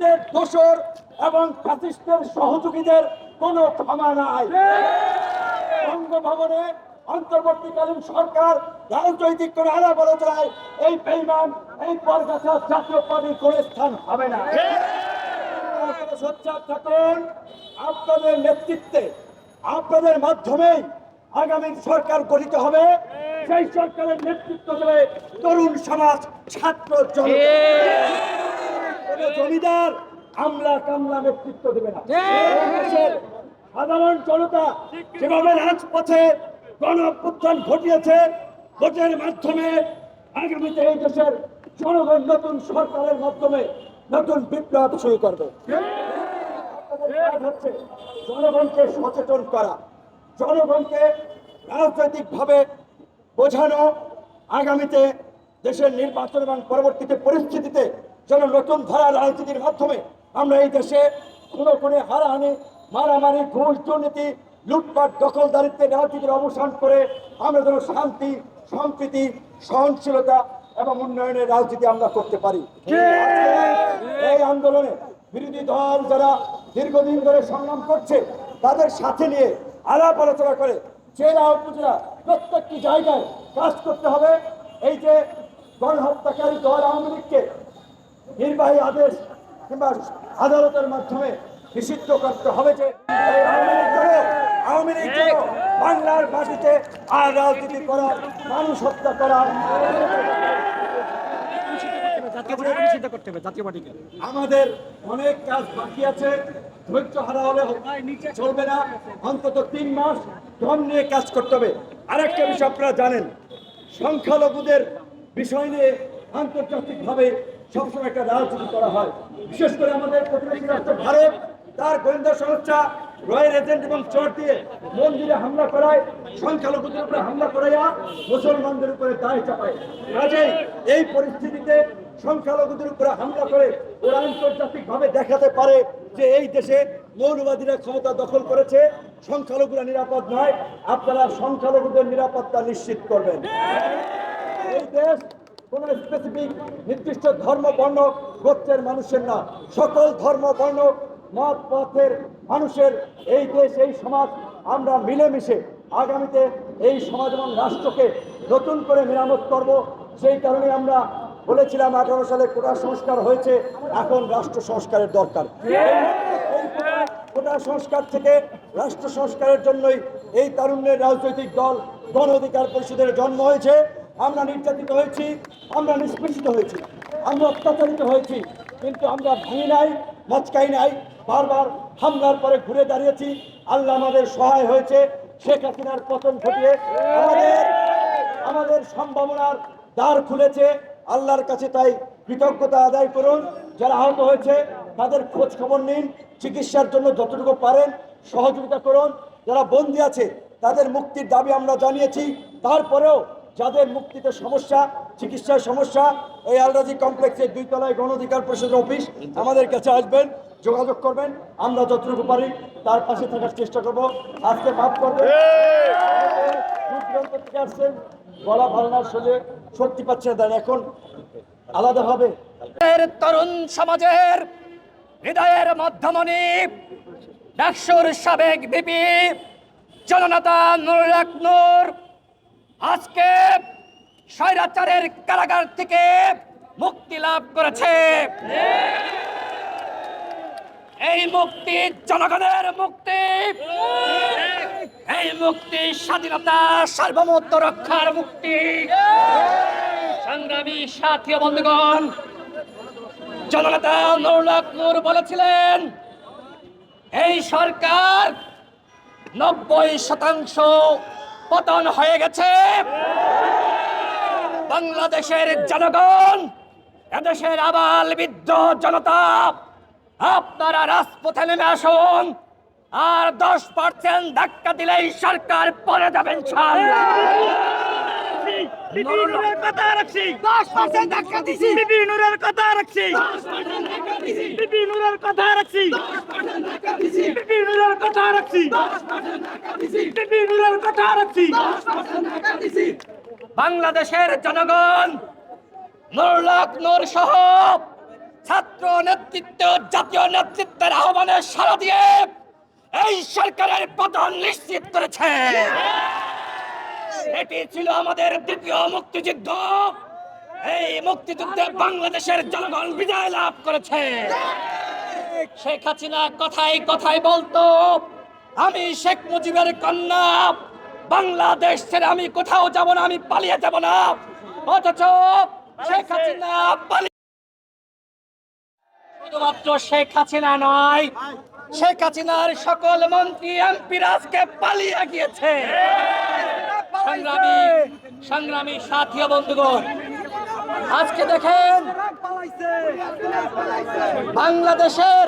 ফ্যাসিস্টের দোষর এবং ফ্যাসিস্টের সহযোগীদের কোনো ক্ষমা নাই। বঙ্গভবনে অন্তর্বর্তীকালীন সরকার রাজনৈতিক করে আলাপ আলোচনায় এই বেইমান, এই পরগাছা জাতীয় পার্টির কোনো স্থান হবে না। সোচ্চার থাকুন, আপনাদের নেতৃত্বে, আপনাদের মাধ্যমেই আগামী সরকার গঠিত হবে। সেই সরকারের নেতৃত্ব দেবে তরুণ সমাজ, ছাত্র জনতা। কোনো জমিদার আমলা কামলা নেতৃত্ব দেবে না। সাধারণ জনতা যেভাবে রাজপথে গণ অভ্যুত্থান ঘটিয়েছে ভোটের মাধ্যমে আগামীতে এই দেশের জনগণ নতুন সরকারের মাধ্যমে নতুন বিপ্লব শুরু করবে। হচ্ছে জনগণকে সচেতন করা জনগণকে রাজনৈতিকভাবে বোঝানো আগামীতে দেশের নির্বাচন এবং পরবর্তীতে পরিস্থিতিতে যেন নতুন ধারা রাজনীতির মাধ্যমে আমরা এই দেশে কোনো কোনো হারাহানি মারামারি ঘুষ দুর্নীতি লুটপাট দখলদারিত্বের রাজনীতির অবসান করে আমরা যেন শান্তি সম্প্রীতি সহনশীলতা এবং উন্নয়নের রাজনীতি আমরা করতে পারি। এই আন্দোলনে বিরোধী দল যারা দীর্ঘদিন ধরে সংগ্রাম করছে তাদের সাথে নিয়ে আলাপ আলোচনা করে জেলা উপজেলা প্রত্যেকটি জায়গায় কাজ করতে হবে। এই যে গণহত্যাকারী দল আওয়ামী লীগকে নির্বাহী আদেশ কিংবা আদালতের মাধ্যমে নিষিদ্ধ করতে হবে যে আওয়ামী লীগ যেন বাংলার মাটিতে আর রাজনীতি করার মানুষ হত্যা করার আমাদের অনেক কাজ বাকি আছে ধৈর্য হারা হলে চলবে না অন্তত তিন মাস দম নিয়ে কাজ করতে হবে। আরেকটা বিষয় আপনারা জানেন সংখ্যালঘুদের বিষয় নিয়ে আন্তর্জাতিকভাবে সবসময় একটা রাজনীতি করা হয়। বিশেষ করে আমাদের প্রতিবেশী রাষ্ট্র ভারত, তার গোয়েন্দা সংস্থা রয়ের এজেন্ট এবং চর দিয়ে মন্দিরে হামলা করায়, সংখ্যালঘুদের উপরে হামলা করাইয়া মুসলমানদের উপরে দায় চাপায়। কাজেই এই পরিস্থিতিতে সংখ্যালঘুদের উপরে হামলা করে ওরা আন্তর্জাতিক ভাবে দেখাতে পারে যে এই দেশে মৌলবাদীরা ক্ষমতা দখল করেছে, সংখ্যালঘুরা নিরাপদ নয়, আপনারা সংখ্যালঘুদের নিরাপত্তা নিশ্চিত করবেন। এই দেশ কোন স্পেসিফিক নির্দিষ্ট ধর্ম বর্ণ গোত্রের মানুষের না। সকল ধর্ম বর্ণ মত, পথের মানুষের এই দেশ, এই সমাজ আমরা মিলেমিশে আগামীতে এই সমাজ এবং রাষ্ট্রকে নতুন করে মেরামত করব। সেই কারণে আমরা বলেছিলাম আঠারো সালে কোটা সংস্কার হয়েছে, এখন রাষ্ট্র সংস্কারের দরকার। কোটা সংস্কার থেকে রাষ্ট্র সংস্কারের জন্যই এই তারুণ্যের রাজনৈতিক দল, গণ অধিকার পরিষদের জন্ম হয়েছে। আমরা নির্যাতিত হয়েছি, আমরা নিষ্পেষিত হয়েছি, আমরা অত্যাচারিত হয়েছি, কিন্তু আমরা ভাঙি নাই, মচকাই নাই, বারবার হামলার পরে ঘুরে দাঁড়িয়েছি, আল্লাহ আমাদের সহায় হয়েছে, শেখ হাসিনার পতন ঘটিয়ে আমাদের আমাদের সম্ভাবনার দ্বার খুলেছে, আল্লাহর কাছে তাই কৃতজ্ঞতা আদায় করুন, যারা আহত হয়েছে, তাদের খোঁজ খবর নিন, চিকিৎসার জন্য যতটুকু পারেন, সহযোগিতা করুন, যারা বন্দী আছে, তাদের মুক্তির দাবি আমরা জানিয়েছি, তারপরেও যাদের মুক্তিতে সমস্যা চিকিৎসার সমস্যা, এই আলরাজি কমপ্লেক্সের দুই তলায় গণ অধিকার পরিষদের অফিস আমাদের কাছে আসবেন, যোগাযোগ করবেন, আমরা যতটুকু পারি তার পাশে থাকার চেষ্টা করব। আজকে মাফ করবেন। আসছেন, গলা ভালনার শোলে শক্তি পাচ্ছে না এখন। আলাদাভাবে। এর তরুণ সমাজের হৃদয়ের মধ্যমণি, ডাকসুর সাবেক বিপি জননেতা নুরুল হক নূর আজকে স্বৈরাচারের কারাগার থেকে মুক্তি লাভ করেছে। এই মুক্তি জনগণের মুক্তি। এই মুক্তি স্বাধীনতা, সার্বভৌমত্ব রক্ষার মুক্তি। সংগ্রামী সাথী বন্ধুগণ, জননেতা নুরুল নূর বলেছিলেন, এই সরকার নব্বই শতাংশ পতন হয়ে গেছে। বাংলাদেশের জনগণ, এদেশের আবাল বৃদ্ধ জনতা, আপনারা রাজপথে নেমে আসুন, আর দশ পার্সেন্ট ধাক্কা দিলেই সরকার পরে যাবেন কথা রাখছি। ধাক্কা দিছি। কথা রাখছি। কথা রাখছি। বিপি নুরের কথা রাখছি। বিপি নুরের কথা রাখছি। বাংলাদেশের জনগণ নুরুল হক নূর সহ ছাত্র নেতৃত্ব জাতীয় নেতৃত্বের আহ্বানে সাড়া দিয়ে এই সরকারের পতন নিশ্চিত করেছে। এটি ছিল আমাদের দ্বিতীয় মুক্তিযুদ্ধ। এই মুক্তিযুদ্ধে বাংলাদেশের জনগণ বিজয় লাভ করেছে। শেখ হাসিনা কথাই কথাই বলতো, আমি শেখ মুজিবের কন্যা, বাংলাদেশ ছেড়ে আমি কোথাও যাব না, আমি পালিয়ে যাব না। অথচ শেখ হাসিনা পালিয়ে শুধুমাত্র শেখ হাসিনা নয়, শেখ হাসিনার সকল মন্ত্রী, এমপি আজকে পালিয়ে গিয়েছে। সংগ্রামী সাথী বন্ধুগণ, আজকে দেখেন বাংলাদেশের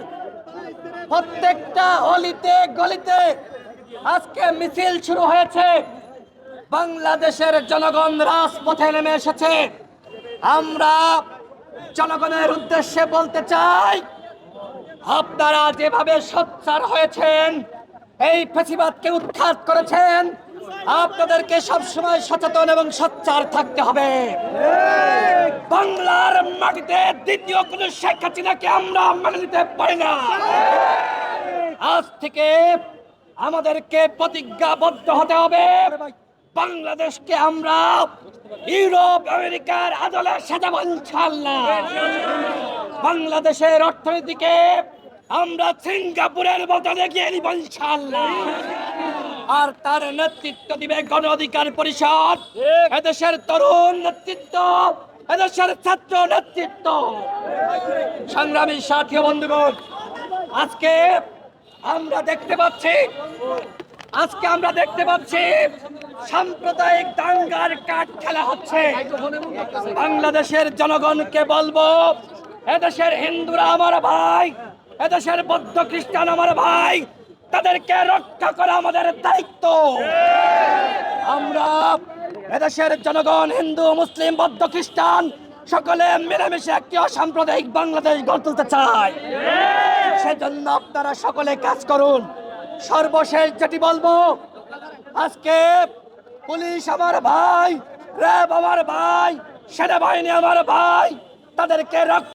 প্রত্যেকটা অলিতে গলিতে আজকে মিছিল শুরু হয়েছে। বাংলাদেশের জনগণ রাজপথে নেমে এসেছে। আমরা জনগণের উদ্দেশ্যে বলতে চাই, আপনারা যেভাবে সোচ্চার হয়েছেন, এই ফেসিবাদকে উৎখাত করেছেন আপনাদেরকে সবসময় সচেতন এবং সচ্চার থাকতে হবে। বাংলার মাটিতে দ্বিতীয় কোন শেখ হাসিনাকে আমরা মেনে নিতে পারি না। আজ থেকে আমাদেরকে প্রতিজ্ঞাবদ্ধ হতে হবে। বাংলাদেশকে আমরা ইউরোপ, আমেরিকার আদলে সাজাবো ইনশাল্লাহ বাংলাদেশের অর্থনীতিকে আমরা সিঙ্গাপুরের মতো দেখিয়ে নিব ইনশাল্লাহ আর তার নেতৃত্ব দিবে গণ অধিকার পরিষদ। এদেশের তরুণ নেতৃত্ব এদেশের ছাত্র নেতৃত্ব। সংগ্রামী সাথী বন্ধুগণ আজকে আমরা দেখতে পাচ্ছি আজকে আমরা দেখতে পাচ্ছি সাম্প্রদায়িক দাঙ্গার কাঠ খেলা হচ্ছে। বাংলাদেশের জনগণকে বলব এদেশের হিন্দুরা আমার ভাই এদেশের বৌদ্ধ খ্রিস্টান আমার ভাই তাদেরকে রক্ষা করা আমাদের দায়িত্ব। আমরা এদেশের জনগণ, হিন্দু, মুসলিম, বৌদ্ধ, খ্রিস্টান, সকলে মিলেমিশে একটি অসাম্প্রদায়িক বাংলাদেশ গড়ে তুলতে চাই। সেজন্য আপনারা সকলে কাজ করুন। সর্বশেষ যেটি বলব, আজকে পুলিশ আমার ভাই, র্যাব আমার ভাই, সেনাবাহিনী আমার ভাই, তাদেরকে রক্ষা